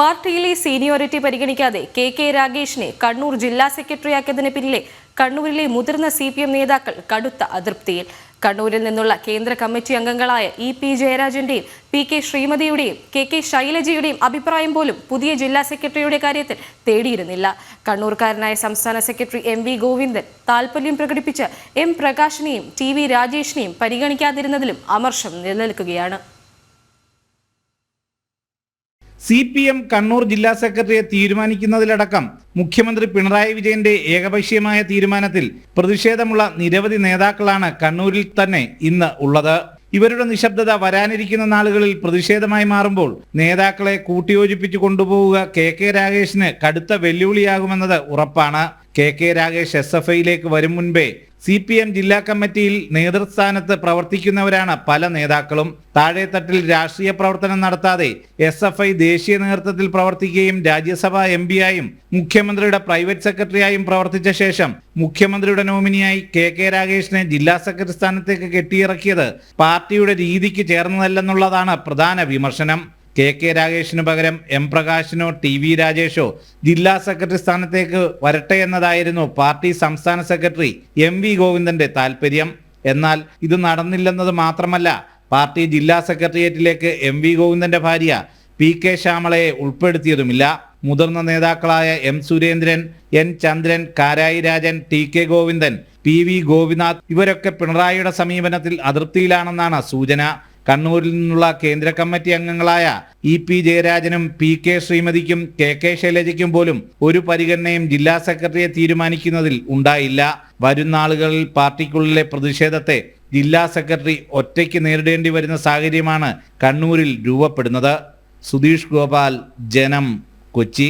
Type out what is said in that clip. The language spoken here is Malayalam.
പാർട്ടിയിലെ സീനിയോറിറ്റി പരിഗണിക്കാതെ കെ കെ രാഗേഷിനെ കണ്ണൂർ ജില്ലാ സെക്രട്ടറിയാക്കിയതിന് പിന്നിലെ കണ്ണൂരിലെ മുതിർന്ന സി പി എം നേതാക്കൾ കടുത്ത അതൃപ്തിയിൽ. കണ്ണൂരിൽ നിന്നുള്ള കേന്ദ്ര കമ്മിറ്റി അംഗങ്ങളായ ഇ പി ജയരാജന്റെയും പി കെ ശ്രീമതിയുടെയും കെ കെ ശൈലജയുടെയും അഭിപ്രായം പോലും പുതിയ ജില്ലാ സെക്രട്ടറിയുടെ കാര്യത്തിൽ തേടിയിരുന്നില്ല. കണ്ണൂർക്കാരനായ സംസ്ഥാന സെക്രട്ടറി എം വി ഗോവിന്ദൻ താൽപര്യം പ്രകടിപ്പിച്ച് എം പ്രകാശിനെയും ടി വി രാജേഷിനെയും പരിഗണിക്കാതിരുന്നതിലും അമർഷം നിലനിൽക്കുകയാണ്. സി പി എം കണ്ണൂർ ജില്ലാ സെക്രട്ടറിയെ തീരുമാനിക്കുന്നതിലടക്കം മുഖ്യമന്ത്രി പിണറായി വിജയന്റെ ഏകപക്ഷീയമായ തീരുമാനത്തിൽ പ്രതിഷേധമുള്ള നിരവധി നേതാക്കളാണ് കണ്ണൂരിൽ തന്നെ ഇന്ന് ഉള്ളത്. ഇവരുടെ നിശബ്ദത വരാനിരിക്കുന്ന നാളുകളിൽ പ്രതിഷേധമായി മാറുമ്പോൾ നേതാക്കളെ കൂട്ടിയോജിപ്പിച്ചു കൊണ്ടുപോവുക കെ കെ രാഗേഷിന് കടുത്ത വെല്ലുവിളിയാകുമെന്നത് ഉറപ്പാണ്. K K Ragesh S F ഐയിലേക്ക് വരും മുൻപേ സി പി എം ജില്ലാ കമ്മിറ്റിയിൽ നേതൃസ്ഥാനത്ത് പ്രവർത്തിക്കുന്നവരാണ് പല നേതാക്കളും. താഴെത്തട്ടിൽ രാഷ്ട്രീയ പ്രവർത്തനം നടത്താതെ എസ് എഫ് ഐ ദേശീയ നേതൃത്വത്തിൽ പ്രവർത്തിക്കുകയും രാജ്യസഭാ എം പിയായും മുഖ്യമന്ത്രിയുടെ പ്രൈവറ്റ് സെക്രട്ടറിയായും പ്രവർത്തിച്ച ശേഷം മുഖ്യമന്ത്രിയുടെ നോമിനിയായി കെ കെ രാഗേഷിനെ ജില്ലാ സെക്രട്ടറി സ്ഥാനത്തേക്ക് കെട്ടിയിറക്കിയത് പാർട്ടിയുടെ രീതിക്ക് ചേർന്നതല്ലെന്നുള്ളതാണ് പ്രധാന വിമർശനം. കെ കെ രാഗേഷിനു പകരം എം പ്രകാശിനോ ടി വി രാജേഷോ ജില്ലാ സെക്രട്ടറി സ്ഥാനത്തേക്ക് വരട്ടെ എന്നതായിരുന്നു പാർട്ടി സംസ്ഥാന സെക്രട്ടറി എം വി ഗോവിന്ദന്റെ താൽപര്യം. എന്നാൽ ഇത് നടന്നില്ലെന്നത് മാത്രമല്ല പാർട്ടി ജില്ലാ സെക്രട്ടേറിയറ്റിലേക്ക് എം വി ഗോവിന്ദന്റെ ഭാര്യ പി കെ ശ്യാമളയെ ഉൾപ്പെടുത്തിയതുമില്ല. മുതിർന്ന നേതാക്കളായ M Surendran N Chandran Karayi Rajan T K Govindan P V Gopinath ഇവരൊക്കെ പിണറായിയുടെ സമീപനത്തിൽ അതൃപ്തിയിലാണെന്നാണ് സൂചന. കണ്ണൂരിൽ നിന്നുള്ള കേന്ദ്ര കമ്മിറ്റി അംഗങ്ങളായ ഇ പി ജയരാജനും പി കെ ശ്രീമതിക്കും കെ കെ ശൈലജയ്ക്കും പോലും ഒരു പരിഗണനയും ജില്ലാ സെക്രട്ടറിയെ തീരുമാനിക്കുന്നതിൽ ഉണ്ടായില്ല. വരുന്ന പാർട്ടിക്കുള്ളിലെ പ്രതിഷേധത്തെ ജില്ലാ സെക്രട്ടറി ഒറ്റയ്ക്ക് നേരിടേണ്ടി വരുന്ന സാഹചര്യമാണ് കണ്ണൂരിൽ രൂപപ്പെടുന്നത്. സുധീഷ് ഗോപാൽ ജനം കൊച്ചി.